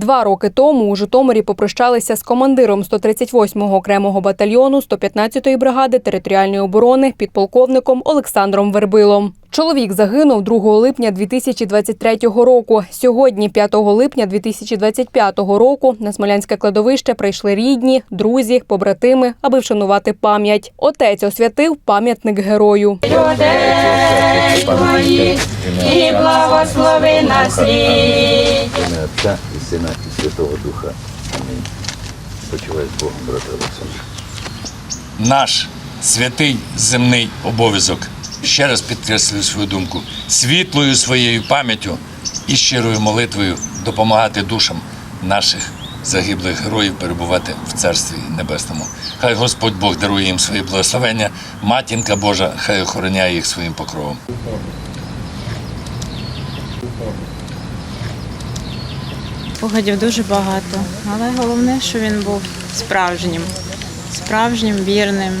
Два роки тому у Житомирі попрощалися з командиром 138-го окремого батальйону 115-ї бригади територіальної оборони підполковником Олександром Вербилом. Чоловік загинув 2 липня 2023 року. Сьогодні, 5 липня 2025 року, на Смолянське кладовище прийшли рідні, друзі, побратими, аби вшанувати пам'ять. Отець освятив пам'ятник герою. Твоїх і благослови на світ. ім'я Отця і Сина і Святого Духа. Амінь. Почувай з Богом, брате Олександр. наш святий земний обов'язок. Ще раз підкреслюю свою думку, світлою своєю пам'яттю і щирою молитвою допомагати душам наших загиблих героїв перебувати в Царстві Небесному. Хай Господь Бог дарує їм свої благословення, матінка Божа, хай охороняє їх своїм покровом. Спогадів дуже багато, але головне, що він був справжнім, справжнім, вірним,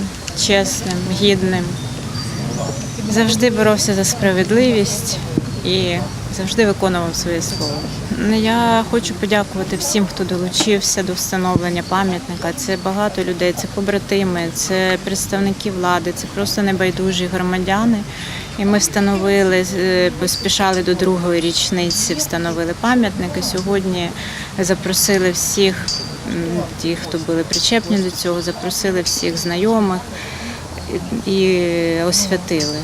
чесним, гідним. Завжди боровся за справедливість і завжди виконував своє слово. Я хочу подякувати всім, хто долучився до встановлення пам'ятника. Це багато людей, це побратими, це представники влади, це просто небайдужі громадяни. І ми встановили, е, поспішали до другої річниці, встановили пам'ятник. І сьогодні запросили всіх, ті, хто були причепні до цього, запросили всіх знайомих і освятили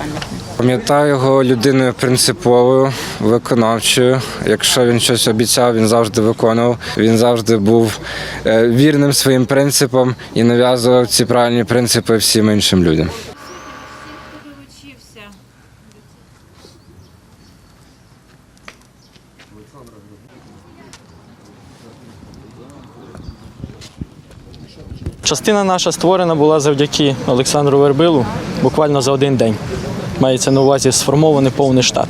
пам'ятник. Пам'ятаю його людиною принциповою, виконавчою. Якщо він щось обіцяв, він завжди виконував. Він завжди був е, вірним своїм принципам і нав'язував ці правильні принципи всім іншим людям. Частина наша створена була завдяки Олександру Вербилу буквально за один день. Мається на увазі сформований повний штат.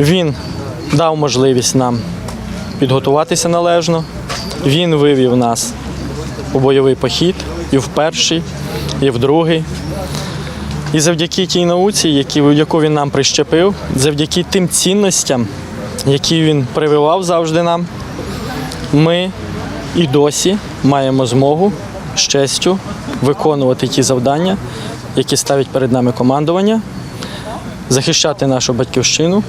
Він дав можливість нам підготуватися належно. Він вивів нас у бойовий похід і в перший, і в другий. І завдяки тій науці, яку він нам прищепив, завдяки тим цінностям, які він прививав завжди нам, ми і досі маємо змогу з честю виконувати ті завдання, які ставить перед нами командування, захищати нашу батьківщину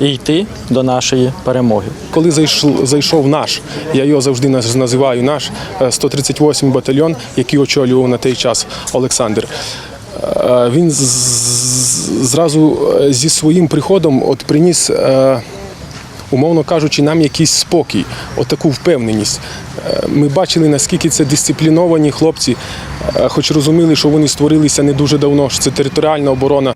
і йти до нашої перемоги. Коли зайшов, зайшов наш, я його завжди називаю наш е, 138 батальйон, який очолював на той час Олександр. е, Він зразу е, зі своїм приходом от приніс, е, умовно кажучи, нам якийсь спокій, отаку впевненість. Е, Ми бачили, наскільки це дисципліновані хлопці, е, хоч розуміли, що вони створилися не дуже давно, що це територіальна оборона.